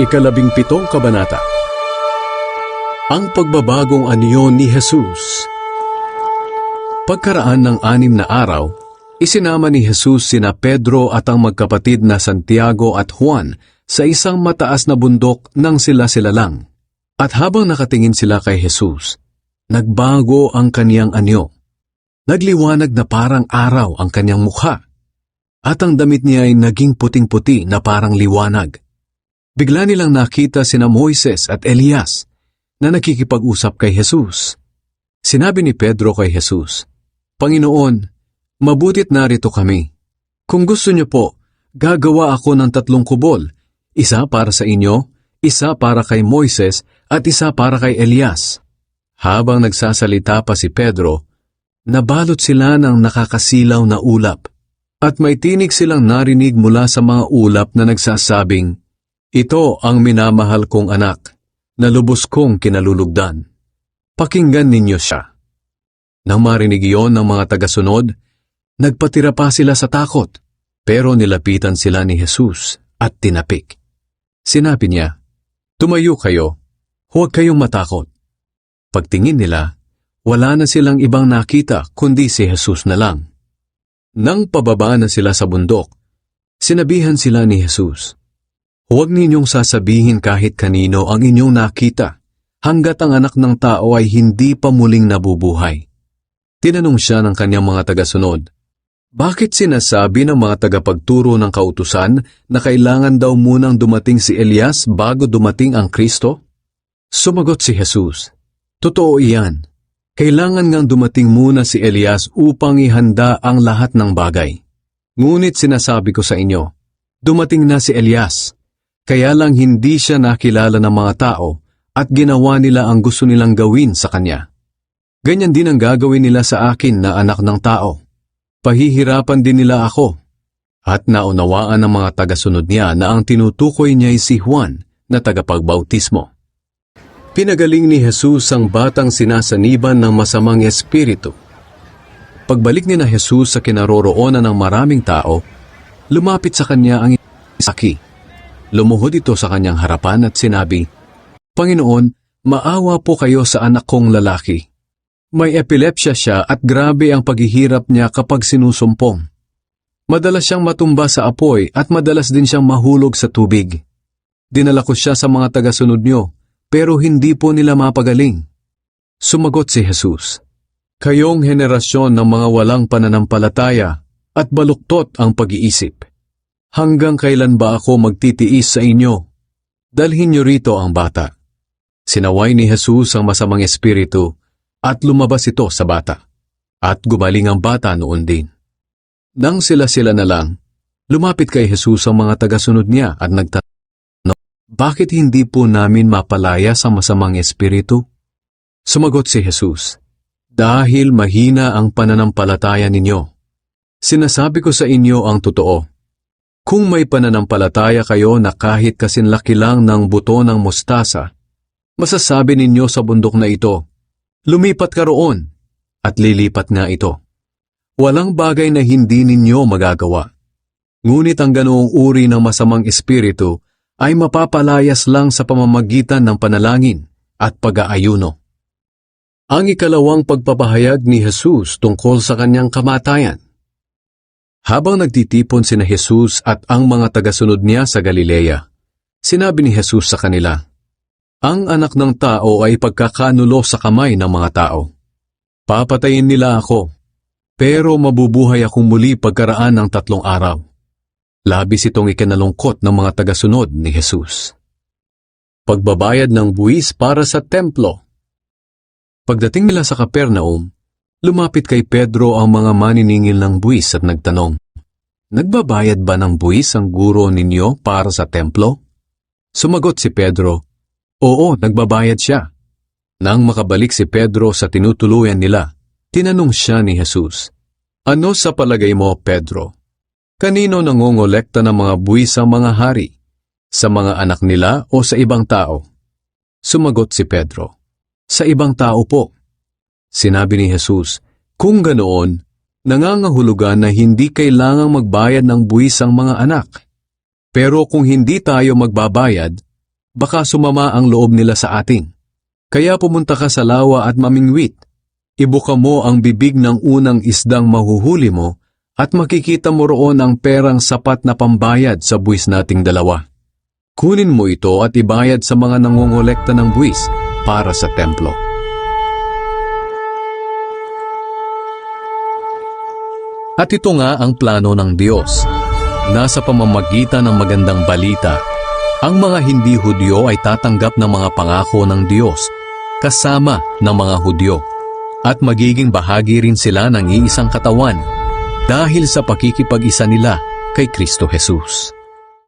Ikalabing pitong kabanata Ang pagbabagong anyo ni Jesus Pagkaraan ng anim na araw, isinama ni Jesus sina Pedro at ang magkapatid na Santiago at Juan sa isang mataas na bundok nang sila-sila lang. At habang nakatingin sila kay Jesus, nagbago ang kaniyang anyo. Nagliwanag na parang araw ang kanyang mukha, at ang damit niya ay naging puting-puti na parang liwanag. Bigla nilang nakita sina Moises at Elias na nakikipag-usap kay Jesus. Sinabi ni Pedro kay Jesus, Panginoon, mabutit narito kami. Kung gusto niyo po, gagawa ako ng tatlong kubol, isa para sa inyo, isa para kay Moises at isa para kay Elias. Habang nagsasalita pa si Pedro, nabalot sila ng nakakasilaw na ulap at may tinig silang narinig mula sa mga ulap na nagsasabing, Ito ang minamahal kong anak, na lubos kong kinalulugdan. Pakinggan ninyo siya. Nang marinig iyon ng mga tagasunod, nagpatira pa sila sa takot, pero nilapitan sila ni Jesus at tinapik. Sinabi niya, Tumayo kayo, huwag kayong matakot. Pagtingin nila, wala na silang ibang nakita kundi si Jesus na lang. Nang pababa na sila sa bundok, sinabihan sila ni Jesus, Huwag ninyong sasabihin kahit kanino ang inyong nakita, hanggat ang anak ng tao ay hindi pa muling nabubuhay. Tinanong siya ng kanyang mga tagasunod, Bakit sinasabi ng mga tagapagturo ng kautusan na kailangan daw munang dumating si Elias bago dumating ang Kristo? Sumagot si Jesus, Totoo iyan. Kailangan ngang dumating muna si Elias upang ihanda ang lahat ng bagay. Ngunit sinasabi ko sa inyo, dumating na si Elias, kaya lang hindi siya nakilala ng mga tao at ginawa nila ang gusto nilang gawin sa kanya. Ganyan din ang gagawin nila sa akin na anak ng tao. Pahihirapan din nila ako. At naunawaan ng mga tagasunod niya na ang tinutukoy niya ay si Juan na tagapagbautismo. Pinagaling ni Jesus ang batang sinasaniban ng masamang espiritu. Pagbalik ni na Jesus sa kinaroroonan ng maraming tao, lumapit sa kanya ang isaki. Lumuhod ito sa kanyang harapan at sinabi, Panginoon, maawa po kayo sa anak kong lalaki. May epilepsya siya at grabe ang paghihirap niya kapag sinusumpong. Madalas siyang matumba sa apoy at madalas din siyang mahulog sa tubig. Dinala ko siya sa mga tagasunod niyo, pero hindi po nila mapagaling. Sumagot si Jesus, Kayong henerasyon ng mga walang pananampalataya at baluktot ang pag-iisip. Hanggang kailan ba ako magtitiis sa inyo? Dalhin niyo rito ang bata. Sinaway ni Jesus ang masamang espiritu at lumabas ito sa bata. At gumaling ang bata noon din. Nang sila-sila na lang, lumapit kay Jesus ang mga tagasunod niya at nagtatanong, bakit hindi po namin mapalaya sa masamang espiritu? Sumagot si Jesus, Dahil mahina ang pananampalataya ninyo. Sinasabi ko sa inyo ang totoo. Kung may pananampalataya kayo na kahit kasinlaki lang ng buto ng mustasa, masasabi ninyo sa bundok na ito, Lumipat ka roon, at lilipat nga ito. Walang bagay na hindi ninyo magagawa. Ngunit ang ganoong uri ng masamang espiritu ay mapapalayas lang sa pamamagitan ng panalangin at pag-aayuno. Ang ikalawang pagpapahayag ni Jesus tungkol sa kanyang kamatayan. Habang nagtitipon sina Jesus at ang mga tagasunod niya sa Galilea, sinabi ni Jesus sa kanila, Ang anak ng tao ay pagkakanulo sa kamay ng mga tao. Papatayin nila ako, pero mabubuhay akong muli pagkaraan ng tatlong araw. Labis itong ikinalungkot ng mga tagasunod ni Jesus. Pagbabayad ng buwis para sa templo. Pagdating nila sa Kapernaum, lumapit kay Pedro ang mga maniningil ng buwis at nagtanong, Nagbabayad ba ng buwis ang guro ninyo para sa templo? Sumagot si Pedro, Oo, nagbabayad siya. Nang makabalik si Pedro sa tinutuluyan nila, tinanong siya ni Jesus, Ano sa palagay mo, Pedro? Kanino nangongolekta ng mga buwis ang mga hari? Sa mga anak nila o sa ibang tao? Sumagot si Pedro, Sa ibang tao po. Sinabi ni Jesus, Kung ganoon, nangangahulugan na hindi kailangang magbayad ng buwis ang mga anak. Pero kung hindi tayo magbabayad, baka sumama ang loob nila sa atin. Kaya pumunta ka sa lawa at mamingwit. Ibuka mo ang bibig ng unang isdang mahuhuli mo at makikita mo roon ang perang sapat na pambayad sa buwis nating dalawa. Kunin mo ito at ibayad sa mga nangongolekta ng buwis para sa templo. At ito nga ang plano ng Diyos. Nasa pamamagitan ng magandang balita, ang mga hindi Hudyo ay tatanggap ng mga pangako ng Diyos kasama ng mga Hudyo at magiging bahagi rin sila ng iisang katawan dahil sa pakikipag-isa nila kay Kristo Jesus.